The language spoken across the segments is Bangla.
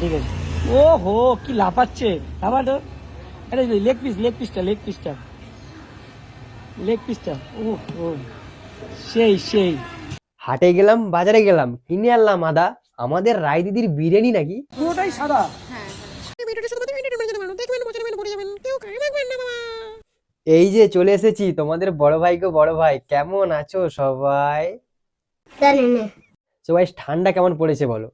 ঠিক আছে। ও হো কি লাফাচ্ছে। লাফাটো আরে লেগ পিস লেগ পিসটা লেগ পিসটা লেগ পিসটা ও ও সেই সেই। হাটে গেলাম বাজারে গেলাম কিনে আনলাম আদা। আমাদের রায় দিদির বিরিয়ানি নাকি? পুরোটাই সাদা। এই যে চলে এসেছি তোমাদের বড় ভাই গো বড় ভাই কেমন আছো সবাই? সবাই ঠান্ডা কেমন পড়েছে বলো।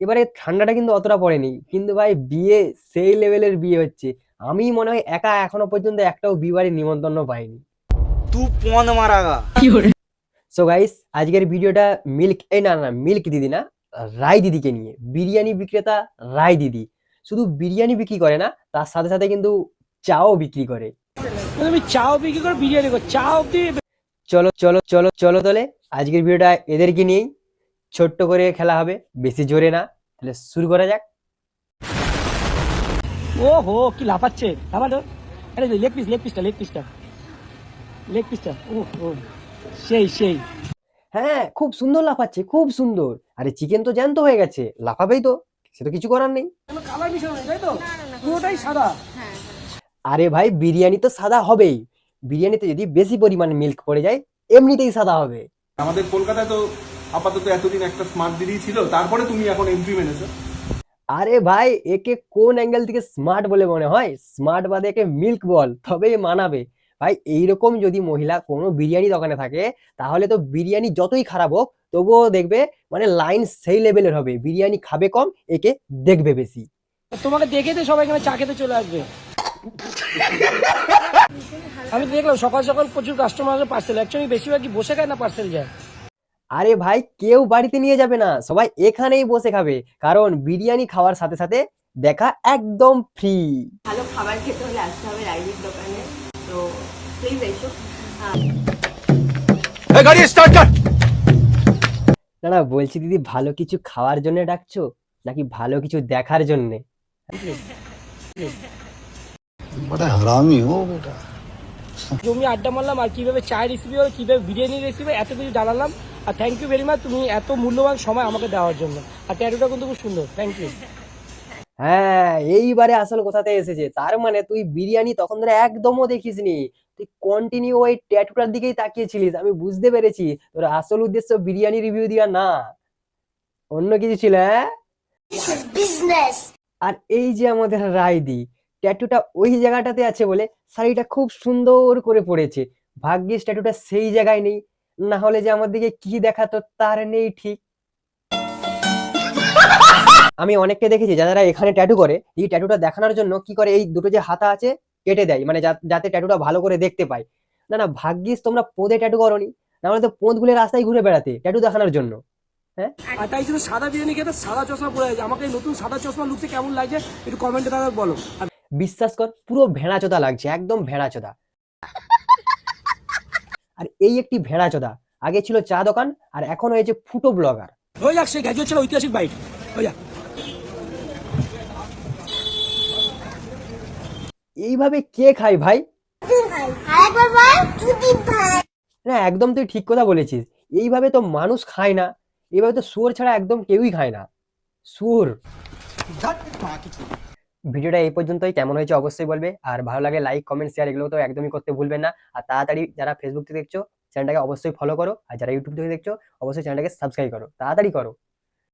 এবারে ঠান্ডাটা কিন্তু অতটা পড়েনি। কিন্তু ভাই বিয়ে সেই লেভেলের বিয়ে হচ্ছে। আমি মনে হয় একা এখনও পর্যন্ত একটাও বিয়ে নিমন্ত্রণ পাইনি। সো গাইস আজকের ভিডিওটা মিল্ক এই না না মিল্ক দিদি না রায় দিদিকে নিয়ে। বিরিয়ানি বিক্রেতা রায় দিদি। শুধু বিরিয়ানি বিক্রি করে না তার সাথে সাথে কিন্তু চাও বিক্রি করে। মানে তুমি চাও বিক্রি বিরিয়ানি চলো চলো চলো চলো তাহলে আজকের ভিডিওটা এদেরকে নিয়েই। ছোট্ট করে খেলা হবে বেশি জোরে না। তাহলে শুরু করা যাক। ও হো কি লাফাচ্ছে। লাফাটো আরে লেগ পিস লেগ পিসটা লেগ পিসটা লেগ পিসটা ও ও সেই সেই। হ্যাঁ খুব সুন্দর লাফাচ্ছে খুব সুন্দর। আরে চিকেন তো জ্যান্ত হয়ে গেছে। লাফাবেই তো। সে তো কিছু করার নেই। কালার মিশানো নেই তাই তো? পুরোটাই সাদা। আরে ভাই বিরিয়ানি তো সাদা হবেই। বিরিয়ানিতে যদি বেশি পরিমাণ মিল্ক পড়ে যায় এমনিতেই সাদা হবে। আমাদের কলকাতায় তো আপাতত এতদিন একটা স্মার্ট দিদি ছিল তারপরে তুমি এখন এন্ট্রি মেনেছো। আরে ভাই একে কোন অ্যাঙ্গেল থেকে স্মার্ট বলে মনে হয়? স্মার্ট বাদে একে মিল্ক বল তবেই মানাবে। ভাই এইরকম যদি মহিলা কোনো বিরিয়ানি দোকানে থাকে তাহলে তো বিরিয়ানি যতই খারাপ হোক তবুও দেখবে মানে লাইন সেই লেভেলের হবে। বিরিয়ানি খাবে কম একে দেখবে বেশি। তোমাকে দেখে তো সবাই এখানে চা খেতে চলে আসবে। আমি দেখলাম সকাল সকাল প্রচুর কাস্টমার আসে পার্সেল অ্যাকচুয়ালি বেশিরভাগই বসে খায় না পার্সেল যায়। আরে ভাই কেউ বাড়িতে নিয়ে যাবে না। সবাই এখানেই বসে খাবে। কারণ বিরিয়ানি খাওয়ার সাথে সাথে দেখা একদম ফ্রি ভালো খাবার খেতে হলে আসতে হবে রাইডির দোকানে। তো প্লিজ এসো। গাড়ি স্টার্ট কর। বলছি দিদি ভালো কিছু খাওয়ার জন্য ডাকছো? নাকি ভালো কিছু দেখার জন্য? বড় হারামি বেটা। আড্ডা মারলাম আর কীভাবে চায় রেসিপি আর কীভাবে বিরিয়ানি রেসিপি এত কিছু জানালাম। আর থ্যাংক ইউ ভেরি মাচ তুমি এত মূল্যবান সময় আমাকে দেওয়ার জন্য। আর ট্যাটুটা কিন্তু খুব সুন্দর থ্যাংক ইউ হ্যাঁ এইবারে আসল কথাতে এসেছে তার মানে তুই বিরিয়ানি তখন ধরে একদমও দেখিসনি। তুই কন্টিনিউ ওই ট্যাটুটার দিকেই তাকিয়েছিলিস আমি বুঝতে পেরেছি। তোর আসল উদ্দেশ্য বিরিয়ানি রিভিউ দেওয়া না। অন্য কিছু ছিল হ্যাঁ? আর এই যে আমাদের রায়দি ট্যাটুটা ওই জায়গাটাতে আছে বলে শাড়িটা খুব সুন্দর করে পড়েছে। ভাগ্যিস ট্যাটুটা সেই জায়গায় নেই। না হলে যে আমার দিকে কি দেখাতো তার নেই ঠিক। আমি অনেককে দেখেছি যারা এখানে ট্যাটু করে এই ট্যাটুটা দেখানোর জন্য কি করে এই দুটো যে হাতা আছে কেটে দেয় মানে যাতে ট্যাটুটা ভালো করে দেখতে পায়। না না ভাগ্যিস তোমরা পোঁদে ট্যাটু করনি নাহলে তো পোঁদ গুলে রাস্তায় ঘুরে বেড়াতে ট্যাটু দেখানোর জন্য। আর তাই জন্য সাদা বিরিয়ানি খেতে সাদা চশমা পরে আছে আমাকে নতুন সাদা চশমা লুকতে কেমন লাগছে একটু কমেন্টে তারা বলো। বিশ্বাস কর পুরো ভেড়াচোদা লাগছে একদম ভেড়াচোদা। আর এই একটি ভেড়াচোদা আগে ছিল চা দোকান আর এখন হয়েছে ফুটো ব্লগার। হয়ে যাক সেই গ্যাজুয়েট ছিল ঐতিহাসিক বাইক। যাক। এইভাবে কে খায় ভাই? না একদম তুই ঠিক কথা বলেছিস। এইভাবে তো মানুষ খায় না। এইভাবে তো শুয়োর ছাড়া একদম কেউই খায় না। শুয়োর। ভিডিওটা এই পর্যন্তই। কেমন হয়েছে অবশ্যই বলবে। আর ভালো লাগে লাইক কমেন্ট শেয়ার এগুলো তো একদমই করতে ভুলবেন না। আর তাড়াতাড়ি যারা ফেসবুক থেকে দেখছ চ্যানেলটাকে অবশ্যই ফলো করো। আর যারা ইউটিউব থেকে দেখছ, অবশ্যই চ্যানেলটাকে সাবস্ক্রাইব করো। তাড়াতাড়ি করো।